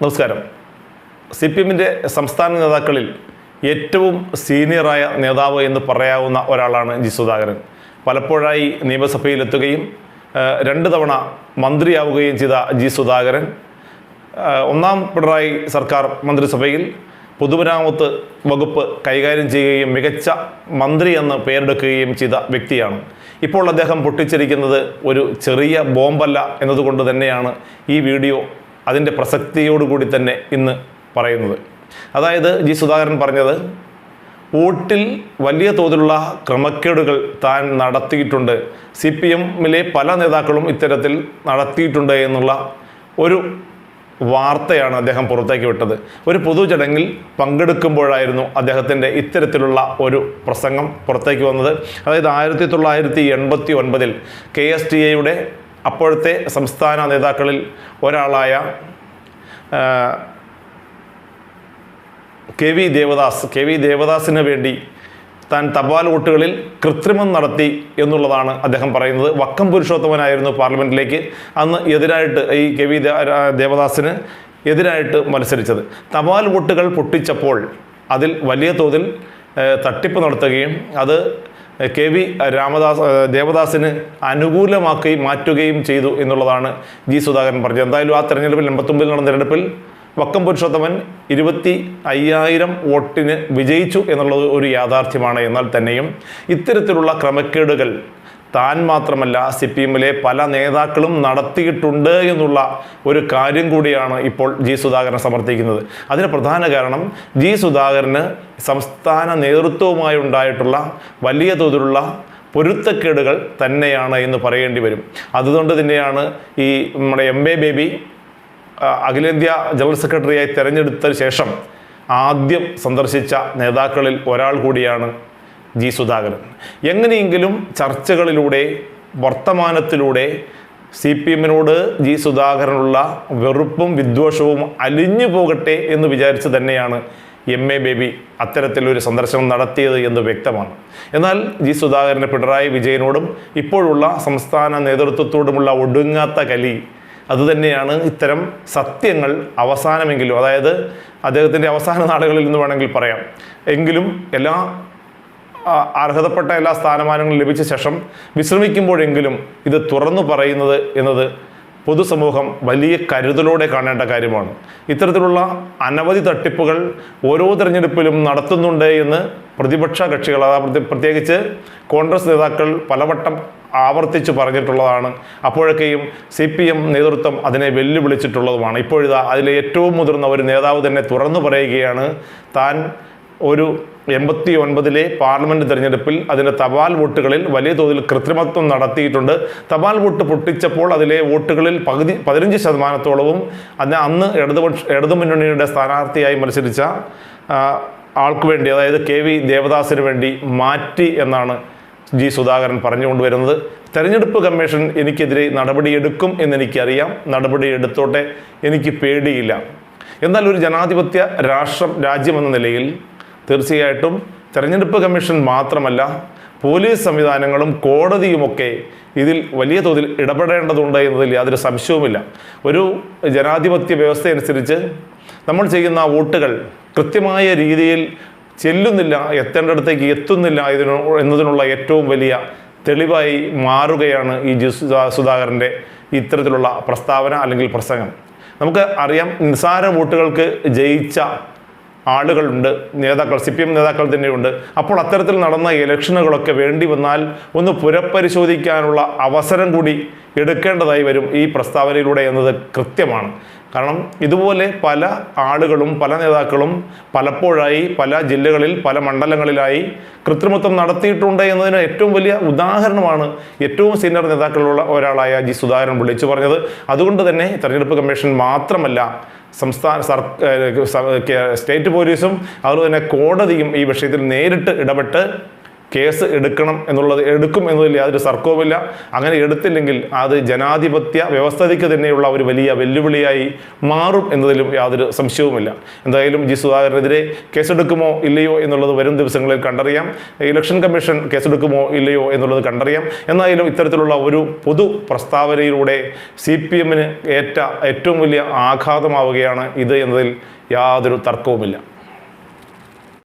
നമസ്കാരം. C P എമ്മിന്റെ സംസ്ഥാന നേതാക്കളിൽ ഏറ്റവും സീനിയറായ നേതാവ് എന്ന് പറയാവുന്ന ഒരാളാണ് ജി സുധാകരൻ. പലപ്പോഴായി നിയമസഭയിലെത്തുകയും രണ്ട് തവണ മന്ത്രിയാവുകയും ചെയ്ത ജി സുധാകരൻ ഒന്നാം പിണറായി സർക്കാർ മന്ത്രിസഭയിൽ പൊതുമരാമത്ത് വകുപ്പ് കൈകാര്യം ചെയ്യുകയും മികച്ച മന്ത്രി എന്ന് പേരെടുക്കുകയും ചെയ്ത വ്യക്തിയാണ്. ഇപ്പോൾ അദ്ദേഹം പൊട്ടിച്ചിരിക്കുന്നത് ഒരു ചെറിയ ബോംബല്ല എന്നതുകൊണ്ട് തന്നെയാണ് ഈ വീഡിയോ അതിന്റെ പ്രസക്തിയോടുകൂടി തന്നെ ഇന്ന് പറയുന്നത്. അതായത് ജി സുധാകരൻ പറഞ്ഞത് വോട്ടിൽ വലിയ തോതിലുള്ള ക്രമക്കേടുകൾ താൻ നടത്തിയിട്ടുണ്ട്. സി പി എമ്മിലെ പല നേതാക്കളും ഇത്തരത്തിൽ നടത്തിയിട്ടുണ്ട് എന്നുള്ള ഒരു വാർത്തയാണ് അദ്ദേഹം പുറത്തേക്ക് വിട്ടത്. ഒരു പൊതുചടങ്ങിൽ പങ്കെടുക്കുമ്പോഴായിരുന്നു അദ്ദേഹത്തിന്റെ ഇത്തരത്തിലുള്ള ഒരു പ്രസംഗം പുറത്തേക്ക് വന്നത്. അതായത് ആയിരത്തി തൊള്ളായിരത്തി എൺപത്തി ഒൻപതിൽ കെ എസ് ടി എയുടെ അപ്പോഴത്തെ സംസ്ഥാന നേതാക്കളിൽ ഒരാളായ K V Devadas K V ദേവദാസിന് വേണ്ടി താൻ തപാൽ വോട്ടുകളിൽ കൃത്രിമം നടത്തി എന്നുള്ളതാണ് അദ്ദേഹം പറയുന്നത്. വക്കം പുരുഷോത്തമനായിരുന്നു പാർലമെന്റിലേക്ക് അന്ന് എതിരായിട്ട് ഈ കെ വി ദേവദാസിന് എതിരായിട്ട് മത്സരിച്ചത്. തപാൽ വോട്ടുകൾ പൊട്ടിച്ചപ്പോൾ അതിൽ വലിയ തോതിൽ തട്ടിപ്പ് നടത്തുകയും അത് കെ വി രാമദാസ് ദേവദാസിന് അനുകൂലമാക്കി മാറ്റുകയും ചെയ്തു എന്നുള്ളതാണ് ജി സുധാകരൻ പറഞ്ഞത്. എന്തായാലും ആ തെരഞ്ഞെടുപ്പിൽ എൺപത്തൊമ്പതിൽ നടന്ന തെരഞ്ഞെടുപ്പിൽ വക്കം പുരുഷോത്തമൻ ഇരുപത്തി അയ്യായിരം വോട്ടിന് വിജയിച്ചു എന്നുള്ളത് ഒരു യാഥാർത്ഥ്യമാണ്. എന്നാൽ തന്നെയും ഇത്തരത്തിലുള്ള ക്രമക്കേടുകൾ താൻ മാത്രമല്ല സി പി എമ്മിലെ പല നേതാക്കളും നടത്തിയിട്ടുണ്ട് എന്നുള്ള ഒരു കാര്യം കൂടിയാണ് ഇപ്പോൾ ജി സുധാകരൻ സമർത്ഥിക്കുന്നത്. അതിന് പ്രധാന കാരണം ജി സുധാകരന് സംസ്ഥാന നേതൃത്വവുമായി ഉണ്ടായിട്ടുള്ള വലിയ തോതിലുള്ള പൊരുത്തക്കേടുകൾ തന്നെയാണ് എന്ന് പറയേണ്ടി വരും. അതുകൊണ്ട് തന്നെയാണ് ഈ നമ്മുടെ എം എ ബേബി അഖിലേന്ത്യാ ജനറൽ സെക്രട്ടറിയായി തെരഞ്ഞെടുത്തതിന് ശേഷം ആദ്യം സന്ദർശിച്ച നേതാക്കളിൽ ഒരാൾ കൂടിയാണ് ജി സുധാകരൻ. എങ്ങനെയെങ്കിലും ചർച്ചകളിലൂടെ വർത്തമാനത്തിലൂടെ സി പി എമ്മിനോട് ജി സുധാകരനുള്ള വെറുപ്പും വിദ്വേഷവും അലിഞ്ഞു പോകട്ടെ എന്ന് വിചാരിച്ച് തന്നെയാണ് എം എ ബേബി അത്തരത്തിലൊരു സന്ദർശനം നടത്തിയത് എന്ന് വ്യക്തമാണ്. എന്നാൽ ജി സുധാകരന് പിണറായി വിജയനോടും ഇപ്പോഴുള്ള സംസ്ഥാന നേതൃത്വത്തോടുമുള്ള ഒടുങ്ങാത്ത കലി അതുതന്നെയാണ് ഇത്തരം സത്യങ്ങൾ അവസാനമെങ്കിലും അതായത് അദ്ദേഹത്തിന്റെ അവസാന നാളുകളിൽ നിന്ന് വേണമെങ്കിൽ പറയാം. എങ്കിലും എല്ലാ അർഹതപ്പെട്ട എല്ലാ സ്ഥാനമാനങ്ങളും ലഭിച്ച ശേഷം വിശ്രമിക്കുമ്പോഴെങ്കിലും ഇത് തുറന്നു പറയുന്നത് എന്നത് പൊതുസമൂഹം വലിയ കരുതലോടെ കാണേണ്ട കാര്യമാണ്. ഇത്തരത്തിലുള്ള അനവധി തട്ടിപ്പുകൾ ഓരോ തെരഞ്ഞെടുപ്പിലും നടത്തുന്നുണ്ട് എന്ന് പ്രതിപക്ഷ കക്ഷികൾ അതാ പ്രത്യേകിച്ച് കോൺഗ്രസ് നേതാക്കൾ പലവട്ടം ആവർത്തിച്ച് പറഞ്ഞിട്ടുള്ളതാണ്. അപ്പോഴൊക്കെയും സി പി എം നേതൃത്വം അതിനെ വെല്ലുവിളിച്ചിട്ടുള്ളതുമാണ്. ഇപ്പോഴിതാ അതിലെ ഏറ്റവും മുതിർന്ന ഒരു നേതാവ് തന്നെ തുറന്നു പറയുകയാണ്. താൻ ഒരു എൺപത്തി ഒൻപതിലെ പാർലമെന്റ് തിരഞ്ഞെടുപ്പിൽ അതിന്റെ തപാൽ വോട്ടുകളിൽ വലിയ തോതിൽ കൃത്രിമത്വം നടത്തിയിട്ടുണ്ട്. തപാൽ വോട്ട് പൊട്ടിച്ചപ്പോൾ അതിലെ വോട്ടുകളിൽ പകുതി പതിനഞ്ച് ശതമാനത്തോളവും അന്ന് അന്ന് ഇടതുപക്ഷ ഇടതുമുന്നണിയുടെ സ്ഥാനാർത്ഥിയായി മത്സരിച്ച ആൾക്കു വേണ്ടി അതായത് കെ വി ദേവദാസിന് വേണ്ടി മാറ്റി എന്നാണ് ജി സുധാകരൻ പറഞ്ഞുകൊണ്ടുവരുന്നത് തെരഞ്ഞെടുപ്പ് കമ്മീഷൻ എനിക്കെതിരെ നടപടിയെടുക്കും എന്നെനിക്കറിയാം. നടപടി എടുത്തോട്ടെ എനിക്ക് പേടിയില്ല. എന്നാൽ ഒരു ജനാധിപത്യ രാഷ്ട്രം രാജ്യമെന്ന നിലയിൽ തീർച്ചയായിട്ടും തെരഞ്ഞെടുപ്പ് കമ്മീഷൻ മാത്രമല്ല പോലീസ് സംവിധാനങ്ങളും കോടതിയുമൊക്കെ ഇതിൽ വലിയ തോതിൽ ഇടപെടേണ്ടതുണ്ട് എന്നതിൽ യാതൊരു സംശയവുമില്ല. ഒരു ജനാധിപത്യ വ്യവസ്ഥ അനുസരിച്ച് നമ്മൾ ചെയ്യുന്ന വോട്ടുകൾ കൃത്യമായ രീതിയിൽ ചെല്ലുന്നില്ല എത്തേണ്ടടത്തേക്ക് എത്തുന്നില്ല ഇതിനു എന്നതിനുള്ള ഏറ്റവും വലിയ തെളിവായി മാറുകയാണ് ഈ ജി സുധാ- സുധാകരന്റെ ഇത്തരത്തിലുള്ള പ്രസ്താവന അല്ലെങ്കിൽ പ്രസംഗം. നമുക്ക് അറിയാം നിസ്സാര വോട്ടുകൾക്ക് ജയിച്ച ആളുകളുണ്ട് നേതാക്കൾ സി പി എം നേതാക്കൾ തന്നെയുണ്ട്. അപ്പോൾ അത്തരത്തിൽ നടന്ന ഇലക്ഷനുകളൊക്കെ വേണ്ടി വന്നാൽ ഒന്ന് പുനഃപരിശോധിക്കാനുള്ള അവസരം കൂടി എടുക്കേണ്ടതായി വരും ഈ പ്രസ്താവനയിലൂടെ എന്നത് കൃത്യമാണ്. കാരണം ഇതുപോലെ പല ആളുകളും പല നേതാക്കളും പലപ്പോഴായി പല ജില്ലകളിൽ പല മണ്ഡലങ്ങളിലായി കൃത്രിമത്വം നടത്തിയിട്ടുണ്ട് എന്നതിന് ഏറ്റവും വലിയ ഉദാഹരണമാണ് ഏറ്റവും സീനിയർ നേതാക്കളുള്ള ഒരാളായ ജി സുധാകരൻ വിളിച്ചു പറഞ്ഞത്. അതുകൊണ്ട് തന്നെ തെരഞ്ഞെടുപ്പ് കമ്മീഷൻ മാത്രമല്ല സംസ്ഥാന സ്റ്റേറ്റ് പോലീസും അതുപോലെ തന്നെ കോടതിയും ഈ വിഷയത്തിൽ നേരിട്ട് ഇടപെട്ട് കേസ് എടുക്കണം എന്നുള്ളത് എടുക്കും എന്നതിൽ യാതൊരു സർക്കവുമില്ല. അങ്ങനെ എടുത്തില്ലെങ്കിൽ അത് ജനാധിപത്യ വ്യവസ്ഥതയ്ക്ക് തന്നെയുള്ള ഒരു വലിയ വെല്ലുവിളിയായി മാറും എന്നതിലും യാതൊരു സംശയവുമില്ല. എന്തായാലും ജി സുധാകരനെതിരെ കേസെടുക്കുമോ ഇല്ലയോ എന്നുള്ളത് വരും ദിവസങ്ങളിൽ കണ്ടറിയാം. ഇലക്ഷൻ കമ്മീഷൻ കേസെടുക്കുമോ ഇല്ലയോ എന്നുള്ളത് കണ്ടറിയാം. എന്നായാലും ഇത്തരത്തിലുള്ള ഒരു പൊതു പ്രസ്താവനയിലൂടെ സി പി എമ്മിന് ഏറ്റ ഏറ്റവും വലിയ ആഘാതമാവുകയാണ് ഇത് എന്നതിൽ യാതൊരു തർക്കവുമില്ല.